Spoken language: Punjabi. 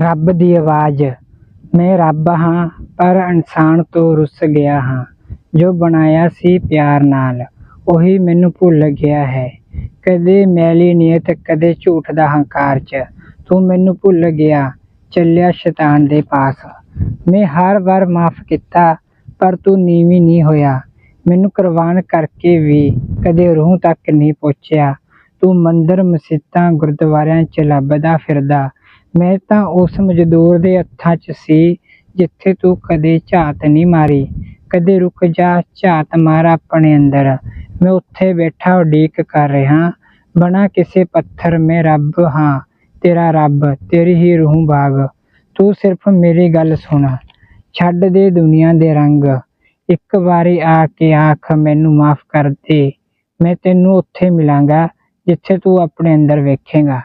ਰੱਬ ਦੀ ਆਵਾਜ਼। ਮੈਂ ਰੱਬ ਹਾਂ, ਪਰ ਇਨਸਾਨ ਤੋਂ ਰੁੱਸ ਗਿਆ ਹਾਂ, ਜੋ ਬਣਾਇਆ ਸੀ ਪਿਆਰ ਨਾਲ। ਉਹੀ ਮੈਨੂੰ ਭੁੱਲ ਗਿਆ ਹੈ। ਕਦੇ ਮੈਲੀ ਨੀਅਤ, ਕਦੇ ਝੂਠ ਦਾ ਹੰਕਾਰ ਚ। ਤੂੰ ਮੈਨੂੰ ਭੁੱਲ ਗਿਆ, ਚੱਲਿਆ ਸ਼ੈਤਾਨ ਦੇ ਪਾਸ। ਮੈਂ ਹਰ ਵਾਰ ਮਾਫ ਕੀਤਾ, ਪਰ ਤੂੰ ਨੀਵੀਂ ਨਹੀਂ ਹੋਇਆ। ਮੈਨੂੰ ਕੁਰਬਾਨ ਕਰਕੇ ਵੀ ਕਦੇ ਰੂਹ ਤੱਕ ਨਹੀਂ ਪਹੁੰਚਿਆ। ਤੂੰ ਮੰਦਰ, ਮਸਜਿਦਾਂ, ਗੁਰਦੁਆਰਿਆਂ 'ਚ ਲੱਭਦਾ ਫਿਰਦਾ ਮੈਂ ਤਾਂ ਉਸ ਮਜ਼ਦੂਰ ਦੇ ਹੱਥਾਂ 'ਚ ਸੀ, ਜਿੱਥੇ ਤੂੰ ਕਦੇ ਝਾਤ ਨਹੀਂ ਮਾਰੀ। ਕਦੇ ਰੁਕ ਜਾ, ਝਾਤ ਮਾਰ ਆਪਣੇ ਅੰਦਰ। ਮੈਂ ਉੱਥੇ ਬੈਠਾ ਉਡੀਕ ਕਰ ਰਿਹਾ, ਬਣਾ ਕਿਸੇ ਪੱਥਰ, ਮੈਂ ਰੱਬ ਹਾਂ, ਤੇਰਾ ਰੱਬ, ਤੇਰੀ ਹੀ ਰੂਹ ਬਾਗ। ਤੂੰ ਸਿਰਫ ਮੇਰੀ ਗੱਲ ਸੁਣ, ਛੱਡ ਦੇ ਦੁਨੀਆ ਦੇ ਰੰਗ। ਇੱਕ ਵਾਰੀ ਆ ਕੇ ਆਖ, ਮੈਨੂੰ ਮਾਫ ਕਰ ਦੇ, ਮੈਂ ਤੈਨੂੰ ਉੱਥੇ ਮਿਲਾਂਗਾ, ਜਿੱਥੇ ਤੂੰ ਆਪਣੇ ਅੰਦਰ ਵੇਖੇਗਾ।